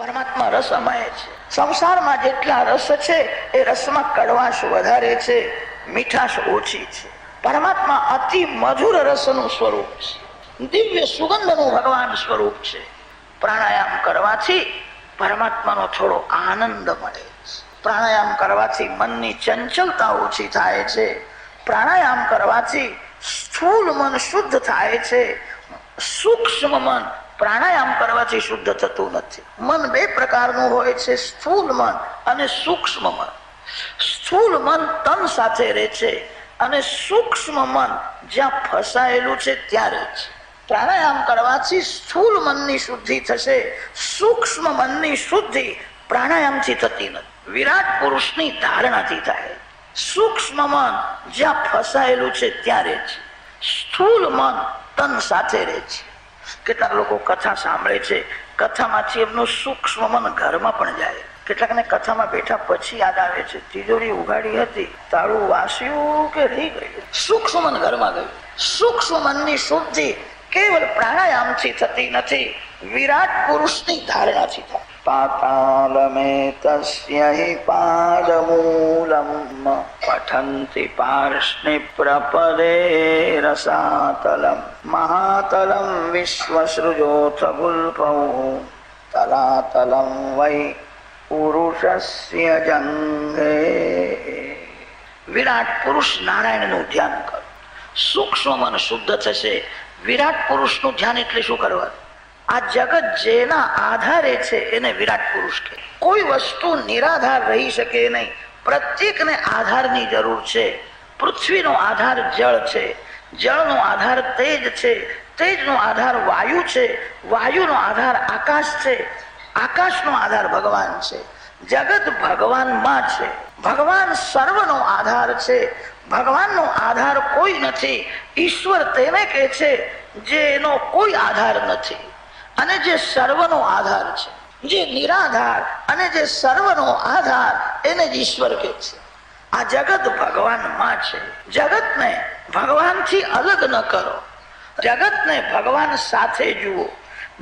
પરમાત્મા રસ અમાય છે. સંસારમાં જેટલા રસ છે, એ રસમાં કડવાશ વધારે છે, મીઠાશ ઓછી છે. પરમાત્મા અતિ મધુર રસનું સ્વરૂપ છે. દિવ્ય સુગંધનું ભગવાન સ્વરૂપ છે. પ્રાણાયામ કરવાથી પરમાત્માનો થોડો આનંદ મળે છે. પ્રાણાયામ કરવાથી મનની ચંચલતા ઓછી થાય છે. પ્રાણાયામ કરવાથી સ્થૂલ મન શુદ્ધ થાય છે. સૂક્ષ્મ મન પ્રાણાયામ કરવાથી શુદ્ધ થતું નથી. મન બે પ્રકારનું હોય છે, સ્થૂલ મન અને સૂક્ષ્મ મન. સ્થૂલ મન તન સાથે રહે છે અને સૂક્ષ્મ મન જ્યાં ફસાયેલું છે ત્યાં રહે છે પ્રાણાયામ કરવાથી સ્થૂલ મનની શુદ્ધિ થશે, સૂક્ષ્મ મનની શુદ્ધિ પ્રાણાયામથી થતી નથી. વિરાટ પુરુષની ધારણાથી થાય. સૂક્ષ્મ મન જ્યાં ફસાયેલું છે ત્યાં રહે છે સ્થૂલ મન તન સાથે રહે છે. કેટલાક લોકો કથા સાંભળે છે. કથામાંથી એમનું સૂક્ષ્મ મન ઘરમાં પણ જાય. કેટલાકને કથામાં બેઠા પછી યાદ આવે છે. તિજોરી ઉગાડી હતી, તાળું વાસ્યું કે રહી ગયું? સૂક્ષ્મ મન ઘરમાં ગયું. સૂક્ષ્મ મનની શુદ્ધિ કેવલ પ્રાણાયામથી થતી નથી. વિરાટ પુરુષની ધારણાથી થાય. હિ પાદમૂલમ પઠંતિ પાર્ષ્ણિ પ્રપદે રસાતલમ મહાતલમ વિશ્વસૃજોથ ગુલ્પૌ તલાતલમ વૈ પુરુષસ્ય જંગે વિરાટ પુરુષ નારાયણનું ધ્યાન કરો સૂક્ષ્મ મન શુદ્ધ થશે વિરાટ પુરુષનું ધ્યાન એટલે શું કરવાનું આ જગત જેના આધારે છે એને વિરાટ પુરુષ કહે કોઈ વસ્તુ નિરાધાર રહી શકે નહીં. પ્રત્યેકને આધારની જરૂર છે. પૃથ્વીનો આધાર જળ છે. જળનો આધાર તેજ છે. તેજનો આધાર વાયુ છે. વાયુનો આધાર આકાશ છે. આકાશનો આધાર ભગવાન છે. જગત ભગવાનમાં છે. ભગવાન સર્વનો આધાર છે. ભગવાનનો આધાર કોઈ નથી. ઈશ્વર તેને કહે છે, જેનો કોઈ આધાર નથી. અને જે સર્વનો આધાર છે, જે નિરાધાર અને જે સર્વનો આધાર એને જ ઈશ્વર કહે છે. આ જગત ભગવાનમાં છે. જગતને ભગવાનથી અલગ ન કરો. જગતને ભગવાન સાથે જુઓ.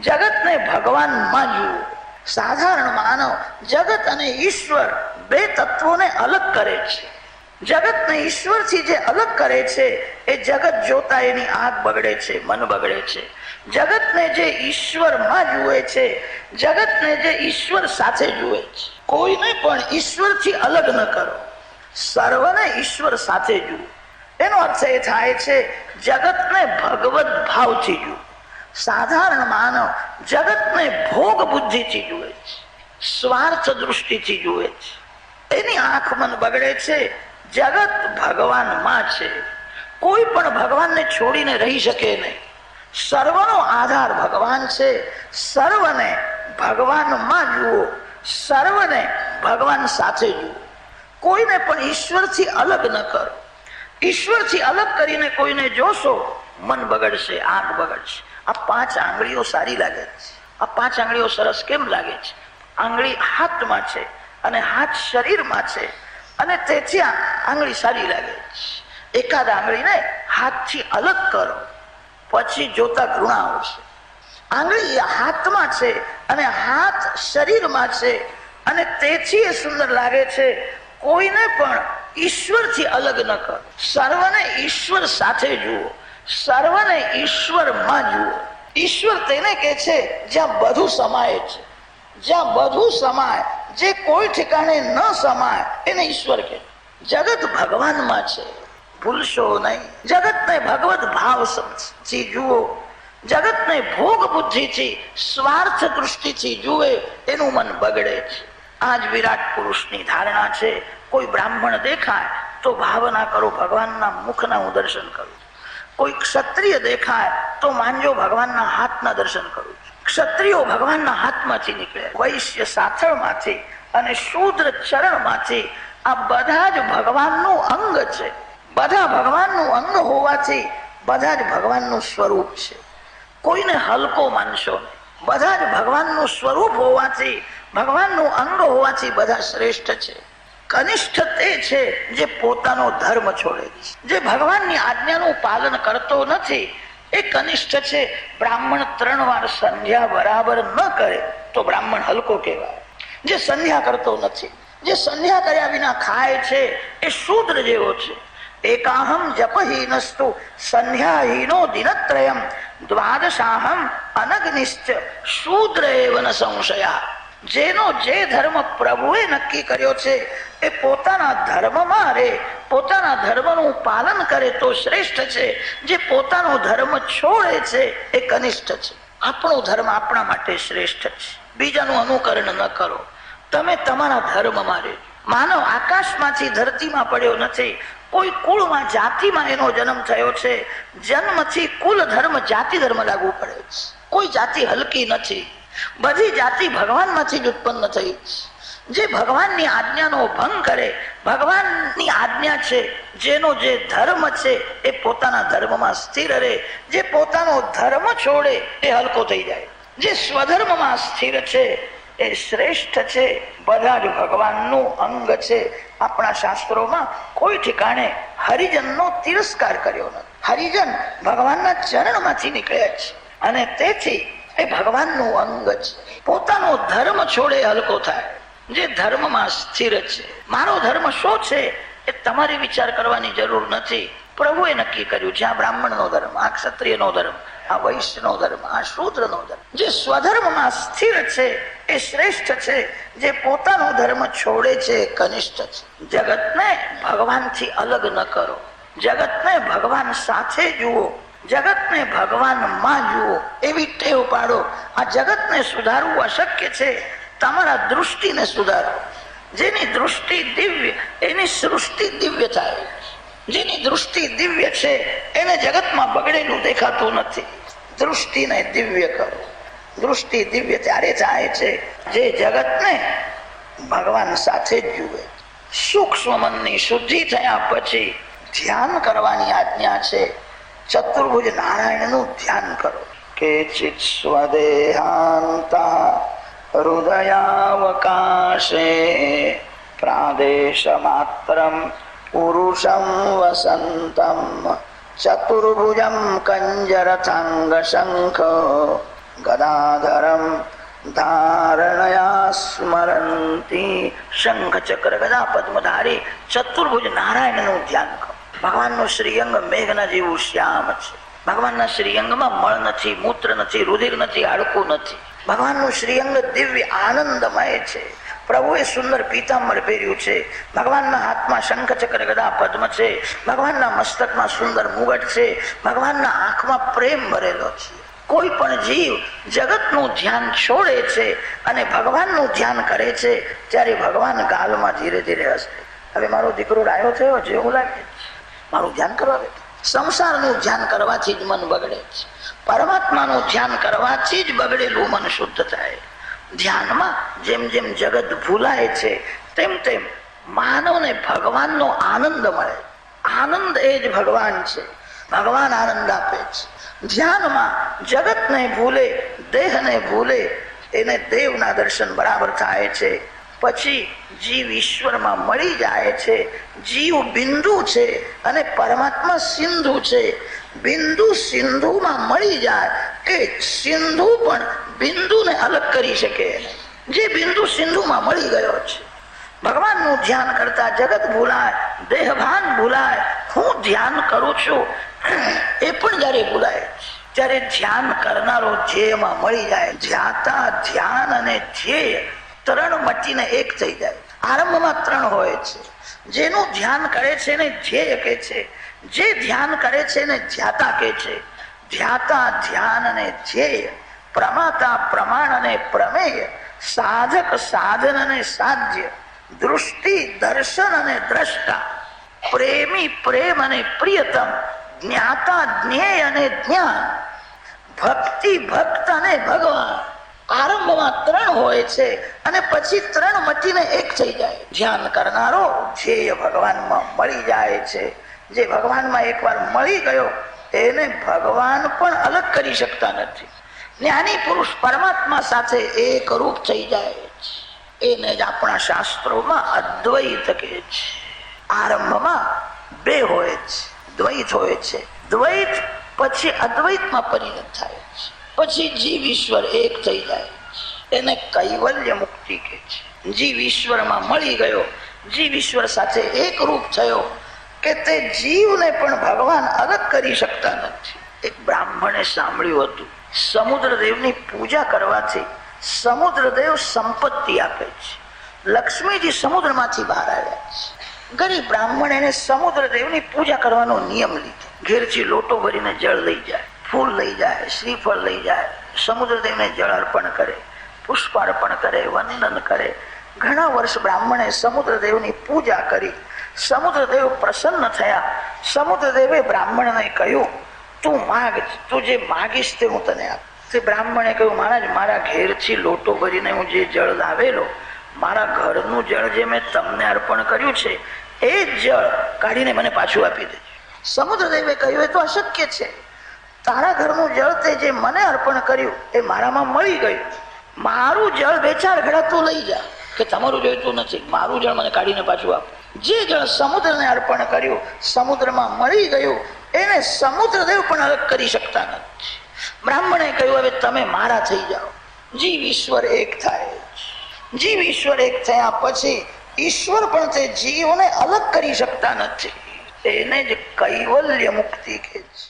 જગતને ભગવાનમાં જુઓ. સાધારણ માનવ જગત અને ઈશ્વર બે તત્વોને અલગ કરે છે. જગતને ઈશ્વરથી જે અલગ કરે છે, એ જગત જોતા એની આંખ બગડે છે, મન બગડે છે. જગતને જે ઈશ્વરમાં જુએ છે, જગતને જે ઈશ્વર સાથે જુએ છે. કોઈને પણ ઈશ્વરથી અલગ ન કરો. સર્વને ઈશ્વર સાથે જુઓ. એનો અર્થ એ થાય છે, જગતને ભગવત ભાવથી જુઓ. સાધારણ માનવ જગતને ભોગ બુદ્ધિથી જુએ છે, સ્વાર્થ દૃષ્ટિથી જુએ છે. એની આંખ મન બગડે છે, જગત ભગવાનમાં છે. કોઈ પણ ભગવાનને છોડીને રહી શકે નહીં. સર્વનો આધાર ભગવાન છે. સર્વને ભગવાનમાં જુઓ. સર્વને ભગવાન સાથે જુઓ. કોઈને પણ ઈશ્વરથી અલગ ન કરો. ઈશ્વરથી અલગ કરીને કોઈને જોશો, મન બગડશે, આંખ બગડશે. આ પાંચ આંગળીઓ સારી લાગે છે. આ પાંચ આંગળીઓ સરસ કેમ લાગે છે? આંગળી હાથમાં છે અને હાથ શરીરમાં છે અને તેથી આંગળી સારી લાગે છે. એકાદ આંગળીને હાથથી અલગ કરો. પછી જોતા ઘૃણા આવશે આંગળી હાથમાં છે અને હાથ શરીરમાં છે અને તેથી એ સુંદર લાગે છે, કોઈને પણ ઈશ્વરથી અલગ ન કરો. સર્વને ઈશ્વર સાથે જુઓ. સર્વને ઈશ્વરમાં જુઓ. ઈશ્વર તેને કે છે, જ્યાં બધું સમાય છે. જ્યાં બધું સમાય, જે કોઈ ઠેકાણે ન સમાય, એને ઈશ્વર કે જગત ભગવાનમાં છે. ભૂલશો નહીં. જગતને ભગવત ભાવથી જુઓ. જગતને ભોગ બુદ્ધિથી, સ્વાર્થ દૃષ્ટિથી જુએ એનું મન બગડે છે. આજ વિરાટ પુરુષની ધારણા છે. કોઈ બ્રાહ્મણ દેખાય, તો ભાવના કરો, ભગવાનના મુખના હું દર્શન કરું કોઈ ક્ષત્રિય દેખાય, તો માનજો ભગવાનના હાથના દર્શન કરું ક્ષત્રિયો ભગવાનના હાથમાંથી નીકળે. વૈશ્ય સાથળમાંથી અને શૂદ્ર ચરણમાંથી આ બધા જ ભગવાનનું અંગ છે. બધા ભગવાનનું અંગ હોવાથી બધા જ ભગવાનનું સ્વરૂપ છે. કોઈને હલકો માનશો બધા જ ભગવાનનું સ્વરૂપ હોવાથી ભગવાનનું અંગ હોવાથી બધા શ્રેષ્ઠ છે. કનિષ્ઠ તે છે જે પોતાનો ધર્મ છોડે જે ભગવાનની આજ્ઞાનું પાલન કરતો નથી, એ કનિષ્ઠ છે. બ્રાહ્મણ ત્રણ વાર સંધ્યા બરાબર ન કરે, તો બ્રાહ્મણ હલકો કહેવાય. જે સંધ્યા કરતો નથી, જે સંધ્યા કર્યા વિના ખાય છે, એ શૂદ્ર જેવો છે. એકાહમ જપહીનસ્તુ સંધ્યાહીનો દિનત્રયમ દ્વાદશાહમ અનગ્નિશ્ચ શૂદ્ર એવન સંશયા જેનો જે ધર્મ પ્રભુએ નક્કી કર્યો છે એ પોતાના ધર્મમાં રે પોતાના ધર્મનું પાલન કરે તો શ્રેષ્ઠ છે, જે પોતાનો ધર્મ છોડે છે, એ કનિષ્ઠ છે. આપણો ધર્મ આપણા માટે શ્રેષ્ઠ છે. બીજાનું અનુકરણ ન કરો. તમે તમારા ધર્મમાં રહેજો. માનવ આકાશમાંથી ધરતીમાં પડ્યો નથી કોઈ કુળમાં જાતિમાં એનો જન્મ થયો છે. જન્મથી કુલ ધર્મ જાતિ ધર્મ લાગુ પડે કોઈ જાતિ હલકી નથી. બધી જાતિ ભગવાનમાંથી જ ઉત્પન્ન થઈ જે ભગવાનની આજ્ઞાનો ભંગ કરે, ભગવાનની આજ્ઞા છે, જેનો જે ધર્મ છે, એ પોતાના ધર્મમાં સ્થિર રહે. જે પોતાનો ધર્મ છોડે, એ હલકો થઈ જાય. જે સ્વધર્મમાં સ્થિર છે, એ શ્રેષ્ઠ છે. બધા જ ભગવાનનું અંગ છે. આપણા શાસ્ત્રોમાં કોઈ ઠેકાણે હરિજનનો તિરસ્કાર કર્યો નથી હરિજન ભગવાનના ચરણમાંથી નીકળ્યા છે. અને તેથી એ ભગવાનનું અંગ છે પોતાનો ધર્મ છોડે હલકો થાય. જે ધર્મમાં સ્થિર છે. મારો ધર્મ શું છે? એ તમારે વિચાર કરવાની જરૂર નથી. પ્રભુએ નક્કી કર્યું છે, આ બ્રાહ્મણનો ધર્મ, આ ક્ષત્રિયનો ધર્મ. આ વૈષ્ણવ ધર્મ, આ શૂદ્રનો ધર્મ. જે સ્વધર્મમાં સ્થિર છે, એ શ્રેષ્ઠ છે, જે પોતાનો ધર્મ છોડે છે કનિષ્ઠ છે. જગતને ભગવાનથી અલગ ન કરો. જગતને ભગવાન સાથે જુઓ. જગતને ભગવાનમાં જુઓ. એવી ટેવ પાડો. આ જગતને સુધારવું અશક્ય છે. તમારા દૃષ્ટિને સુધારો. જેની દૃષ્ટિ દિવ્ય, એની સૃષ્ટિ દિવ્ય થાય. જેની દૃષ્ટિ દિવ્ય છે, એને જગતમાં બગડેલું દેખાતું નથી. દૃષ્ટિને દિવ્ય કરો. દૃષ્ટિ દિવ્ય ત્યારે થાય છે જે જગતને ભગવાન સાથે જ જુએ. સૂક્ષ્મ મનની શુદ્ધિ થયા પછી ધ્યાન કરવાની આજ્ઞા છે. ચતુર્ભુજ નારાયણનું ધ્યાન કરો. કે ચિત સ્વદેહાંતા હૃદયાવકાશે પ્રાદેશ માત્રમ વસંતમ ચતુર્ભુજમ કંજરથાંગ શંખ ગદાધરમ ધારણયા સ્મરંતી શંખ ચક્ર ગદા પદ્મધારી ચતુર્ભુજ નારાયણનું ધ્યાન કરો ભગવાનનું શ્રીઅંગ મેઘના જેવું શ્યામ છે ભગવાનના શ્રીઅંગમાં મળ નથી મૂત્ર નથી રુધિર નથી હાડકું નથી ભગવાનનું શ્રીઅંગ દિવ્ય આનંદમય છે પ્રભુએ સુંદર પીતાંબર પહેર્યું છે. ભગવાનના હાથમાં શંખ ચક્ર ગદા પદ્મ છે. ભગવાનના મસ્તકમાં સુંદર મુગટ છે. ભગવાનના આંખમાં પ્રેમ ભરેલો છે. કોઈ પણ જીવ જગતનું ધ્યાન છોડે છે અને ભગવાનનું ધ્યાન કરે છે, ત્યારે ભગવાન ગાલમાં ધીરે ધીરે હશે હવે મારો દીકરો ડાયો થયો, જેવું લાગે. મારું ધ્યાન કરવા સંસારનું ધ્યાન કરવાથી જ મન બગડે છે. પરમાત્માનું ધ્યાન કરવાથી જ બગડેલું મન શુદ્ધ થાય. ધ્યાનમાં જેમ જેમ જગત ભૂલાય છે, તેમ તેમ માનવને ભગવાનનો આનંદ મળે. આનંદ એ જ ભગવાન છે. ભગવાન આનંદ આપે છે. ધ્યાનમાં જગતને ભૂલે, દેહને ભૂલે, એને દેવના દર્શન બરાબર થાય છે. પછી જીવ ઈશ્વરમાં મળી જાય છે. જીવ બિંદુ છે અને પરમાત્મા સિંધુ છે. બિંદુ સિંધુમાં મળી જાય. કે સિંધુ પણ બિંદુને અલગ કરી શકે. જે બિંદુ સિંધુમાં મળી ગયો છે. ભગવાનનું ધ્યાન કરતા જગત ભૂલાય, દેહભાન ભૂલાય, હું ધ્યાન કરું છું, એ પણ જયારે ભૂલાય ત્યારે ધ્યાન કરનારો ધ્યેયમાં મળી જાય ધ્યાતા ધ્યાન અને ધ્યેય ત્રણ મટીને એક થઈ જાય. આરંભમાં ત્રણ હોય છે. જેનું ધ્યાન કરે છે ને ધ્યેય કે છે. જે ધ્યાન કરે છે ને ધ્યાતા કે છે. ધ્યાતા ધ્યાન અને ધ્યેય પ્રમાતા પ્રમાણ અને પ્રમેય, સાધક સાધન અને સાધ્ય, દૃષ્ટિ, દર્શન અને દ્રષ્ટા, પ્રેમી પ્રેમ અને પ્રિયતમ, જ્ઞાતા જ્ઞેય અને જ્ઞાન, ભક્તિ ભક્ત અને ભગવાન. આરંભમાં ત્રણ હોય છે અને પછી ત્રણ મટીને એક થઈ જાય. ધ્યાન કરનારો ધ્યેય ભગવાનમાં મળી જાય છે. જે ભગવાનમાં એકવાર મળી ગયો એને ભગવાન પણ અલગ કરી શકતા નથી. જ્ઞાની પુરુષ પરમાત્મા સાથે એક રૂપ થઈ જાય છે. એને જ આપણા શાસ્ત્રોમાં અદ્વૈત કે છે. આરંભમાં બે હોય છે. દ્વૈત હોય છે. દ્વૈત પછી અદ્વૈતમાં પરિણત થાય છે. પછી જીવ ઈશ્વર એક થઈ જાય એને કૈવલ્ય મુક્તિ કે છે. જીવ ઈશ્વરમાં મળી ગયો. જીવ ઈશ્વર સાથે એક રૂપ થયો કે તે જીવને પણ ભગવાન અલગ કરી શકતા નથી. એક બ્રાહ્મણે સાંભળ્યું હતું સમુદ્રદેવની પૂજા કરવાથી સમુદ્રદેવ સંપત્તિ આપે છે. લક્ષ્મીજી સમુદ્રમાંથી બહાર આવ્યા છે. ગરીબ બ્રાહ્મણ એને સમુદ્રદેવની પૂજા કરવાનો નિયમ લીધો. ઘેરથી લોટો ભરીને જળ લઈ જાય, ફૂલ લઈ જાય, શ્રીફળ લઈ જાય, સમુદ્રદેવને જળ અર્પણ કરે પુષ્પ અર્પણ કરે, વંદન કરે. ઘણા વર્ષ બ્રાહ્મણે સમુદ્રદેવની પૂજા કરી. સમુદ્રદેવ પ્રસન્ન થયા. સમુદ્રદેવે બ્રાહ્મણને કહ્યું તું માગ તું જે માગીશ તે હું તને આપ તે બ્રાહ્મણે કહ્યું, મહારાજ, મારા ઘેરથી લોટો ભરીને હું જે જળ લાવેલો, મારા ઘરનું જળ જે મેં તમને અર્પણ કર્યું છે, એ જ જળ કાઢીને મને પાછું આપી દે સમુદ્રદેવે કહ્યું, એ તો અશક્ય છે. તારા ઘરનું જળ તે જે મને અર્પણ કર્યું, એ મારામાં મળી ગયું. મારું જળ બે ચાર ઘડા તું લઈ જા, કે તમારું જોઈતું નથી. મારું જળ મને કાઢીને પાછું આપ. જે જળ સમુદ્રને અર્પણ કર્યું, સમુદ્રમાં મળી ગયું એને સમુદ્રદેવ પણ અલગ કરી શકતા નથી. બ્રાહ્મણે કહ્યું, હવે તમે મારા થઈ જાઓ. જીવ ઈશ્વર એક થાય. જીવ ઈશ્વર એક થયા પછી ઈશ્વર પણ તે જીવને અલગ કરી શકતા નથી. એને જ કૈવલ્ય મુક્તિ કે છે.